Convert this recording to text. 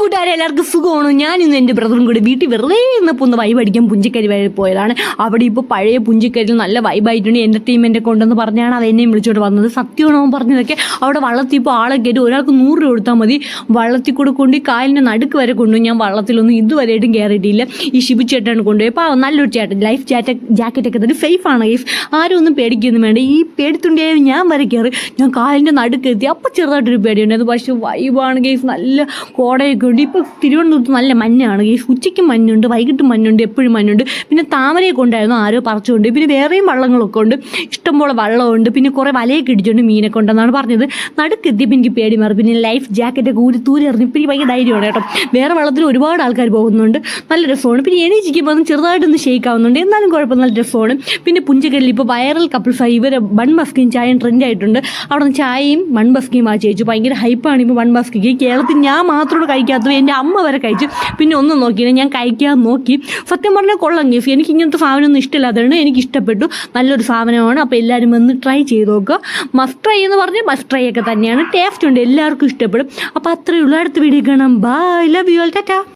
കൂട്ടുകാരെ എല്ലാവർക്കും സുഖമാണ്? ഞാൻ ഇന്ന് എന്റെ ബ്രദറും കൂടി വീട്ടിൽ വെറുതെ ഇന്നപ്പോൾ ഒന്ന് വൈബ് അടിക്കാൻ പുഞ്ചക്കരി വഴി പോയതാണ്. അവിടെ ഇപ്പോൾ പഴയ പുഞ്ചക്കരിയിൽ നല്ല വൈബായിട്ടുണ്ട് എന്റർടൈൻമെന്റ് കൊണ്ടെന്ന് പറഞ്ഞാണ് അത് എന്നെയും വിളിച്ചോട്ട് വന്നത്. സത്യമാണോ പറഞ്ഞതൊക്കെ? അവിടെ വള്ളത്തിൽ ഇപ്പോൾ ആളെ കയറ്റി ഒരാൾക്ക് നൂറ് രൂപ കൊടുത്താൽ മതി. വള്ളത്തിൽ കൂടെ കൊണ്ട് കാലിന്റെ നടുക്ക് വരെ കൊണ്ടു ഞാൻ വള്ളത്തിലൊന്നും ഇതുവരെയായിട്ടും കയറിയിട്ടില്ല ഈ ഷിബു ചേട്ടനാണ് കൊണ്ടുപോയി അപ്പോൾ നല്ലൊരു ചേട്ടൻ. ലൈഫ് ജാക്കറ്റ് ജാക്കറ്റൊക്കെ തന്നെ സേഫാണ് ലൈഫ് ആരും ഒന്നും പേടിക്കൊന്നും വേണ്ട. ഈ പേടിത്തുണ്ടിയായി ഞാൻ വരെ കയറി ഞാൻ കാലിന്റെ നടുക്ക് എത്തി. അപ്പോൾ ചെറുതായിട്ടൊരു പേടിയുണ്ടായിരുന്നു പക്ഷേ വൈബാണ് ഗെയ്സ് നല്ല കോടയൊക്കെ ഉണ്ട് ഇപ്പോൾ തിരുവനന്തപുരത്ത് നല്ല മഞ്ഞാണ്. ഈ ഉച്ചയ്ക്ക് മഞ്ഞുണ്ട് വൈകിട്ട് മഞ്ഞുണ്ട് എപ്പോഴും മഞ്ഞുണ്ട്. പിന്നെ താമരയൊക്കെ ഉണ്ടായിരുന്നു ആരോ പറിച്ചുകൊണ്ട്. പിന്നെ വേറെയും വള്ളങ്ങളൊക്കെ ഉണ്ട്. ഇഷ്ടംപോലെ വള്ളമുണ്ട്. പിന്നെ കുറേ വലയൊക്കെ ഇടിച്ചുകൊണ്ട് മീനൊക്കെ ഉണ്ടെന്നാണ് പറഞ്ഞത്. നടുക്കെത്തിയപ്പോൾ എനിക്ക് പേടി മാറി പിന്നെ ലൈഫ് ജാക്കറ്റൊക്കെ ഊരി തൂരി എറിഞ്ഞു പിന്നെ ഭയങ്കര ധൈര്യമാണ് കേട്ടോ. വേറെ വള്ളത്തിൽ ഒരുപാട് ആൾക്കാർ പോകുന്നുണ്ട്. നല്ല രസമാണ്. പിന്നെ എണീച്ചിരിക്കുമ്പോൾ ഒന്ന് ചെറുതായിട്ടൊന്ന് ഷേക്ക് ആവുന്നുണ്ട്. എന്നാലും കുഴപ്പം നല്ല രസമാണ്. പിന്നെ പുഞ്ചക്കല്ലിൽ ഇപ്പോൾ വൈറൽ കപ്പിൾസായി ഇവർ ബൺ ബസ്കിയും ചായയും ട്രെൻഡ് ആയിട്ടുണ്ട്. അവിടെ നിന്ന് ചായയും ബൺ ബസ്കിയും ചേച്ചു ഭയങ്കര ഹൈപ്പാണ് ഇപ്പോൾ ബൺ ബസ്കിക്ക് കേരളത്തിൽ ഞാൻ മാത്രമാണ് കഴിക്കാത്തത് എന്റെ അമ്മ വരെ കഴിച്ചു. പിന്നെ ഒന്നും നോക്കിയില്ല. ഞാൻ കഴിക്കാൻ നോക്കി. സത്യം പറഞ്ഞാൽ കൊള്ളാം ഗിഫ് എനിക്ക് ഇങ്ങനത്തെ സാധനമൊന്നും ഇഷ്ടമില്ലാത്തതാണ് എനിക്ക് ഇഷ്ടപ്പെട്ടു. നല്ലൊരു സാധനമാണ്. അപ്പോൾ എല്ലാവരും വന്ന് ട്രൈ ചെയ്ത് നോക്കുക. മസ്റ്റ് ട്രൈ എന്ന് പറഞ്ഞാൽ മസ്റ്റ് ട്രൈ ഒക്കെ തന്നെയാണ്. ടേസ്റ്റ് ഉണ്ട്. എല്ലാവർക്കും ഇഷ്ടപ്പെടും. അപ്പോൾ അത്രയേ ഉള്ളൂ. അടുത്ത വീഡിയോ കാണാം. Bye love you all tata